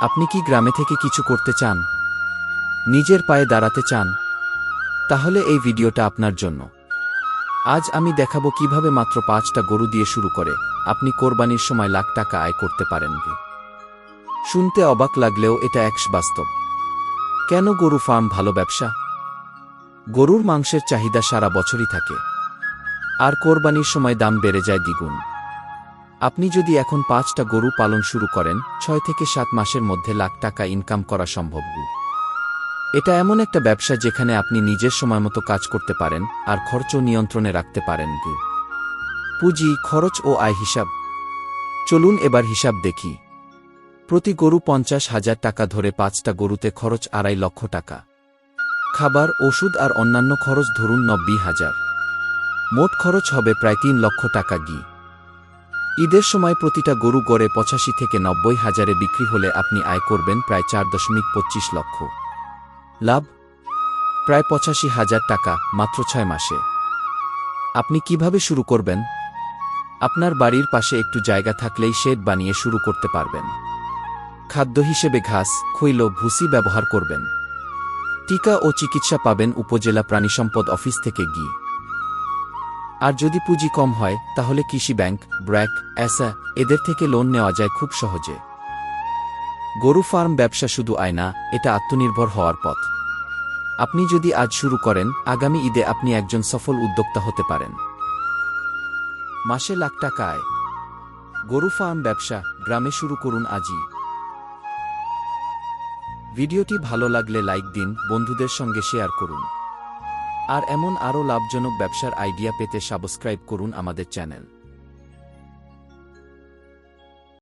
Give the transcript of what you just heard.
আপনি কি গ্রামে থেকে কিছু করতে চান? নিজের পায়ে দাঁড়াতে চান? তাহলে এই ভিডিওটা আপনার জন্য। আজ আমি দেখাবো কীভাবে মাত্র পাঁচটা গরু দিয়ে শুরু করে। আপনি কোরবানির সময় লাখ টাকা আয় করতে পারেন শুনতে অবাক লাগলেও এটা একশ বাস্তব। কেন গরু ফার্ম ভালো ব্যবসা? গরুর মাংসের চাহিদা সারা বছরই থাকে। আর কোরবানির সময় দাম বেড়ে যায় দ্বিগুণ। আপনি যদি এখন পাঁচটা গরু পালন শুরু করেন, ছয় থেকে সাত মাসের মধ্যে লাখ টাকা ইনকাম করা সম্ভব এটা এমন একটা ব্যবসা যেখানে আপনি নিজের সময়মতো কাজ করতে পারেন, আর খরচও নিয়ন্ত্রণে রাখতে পারেন গু। পুঁজি, খরচ ও আয় হিসাব। চলুন এবার হিসাব দেখি। প্রতি গরু পঞ্চাশ হাজার টাকা ধরে পাঁচটা গরুতে খরচ আড়াই লক্ষ টাকা। খাবার, ওষুধ আর অন্যান্য খরচ ধরুন নব্বই হাজার। মোট খরচ হবে প্রায় তিন লক্ষ টাকা গি। ঈদের সময় প্রতিটা গরু গড়ে পঁচাশি থেকে নব্বই হাজারে বিক্রি হলে আপনি আয় করবেন প্রায় চার দশমিক পঁচিশ লক্ষ। লাভ? প্রায় পঁচাশি হাজার টাকা, মাত্র ছয় মাসে। আপনি কীভাবে শুরু করবেন? আপনার বাড়ির পাশে একটু জায়গা থাকলেই শেড বানিয়ে শুরু করতে পারবেন। খাদ্য হিসেবে ঘাস, খৈল, ভুসি ব্যবহার করবেন। টিকা ও চিকিৎসা পাবেন উপজেলা প্রাণিসম্পদ অফিস থেকে গিয়ে। আর যদি পুঁজি কম হয়, তাহলে কৃষি ব্যাংক, ব্র্যাক অ্যাসা এদের থেকে লোন নেওয়া যায় খুব সহজে। গরু ফার্ম ব্যবসা শুধু আয় না, এটা আত্মনির্ভর হওয়ার পথ। আপনি যদি আজ শুরু করেন, আগামী ঈদে আপনি একজন সফল উদ্যোক্তা হতে পারেন। মাসে লাখ টাকা আয়। গরু ফার্ম ব্যবসা, গ্রামে শুরু করুন আজই। ভিডিওটি ভালো লাগলে লাইক দিন, বন্ধুদের সঙ্গে শেয়ার করুন। আর এমন আরও লাভজনক ব্যবসার আইডিয়া পেতে সাবস্ক্রাইব করুন আমাদের চ্যানেল।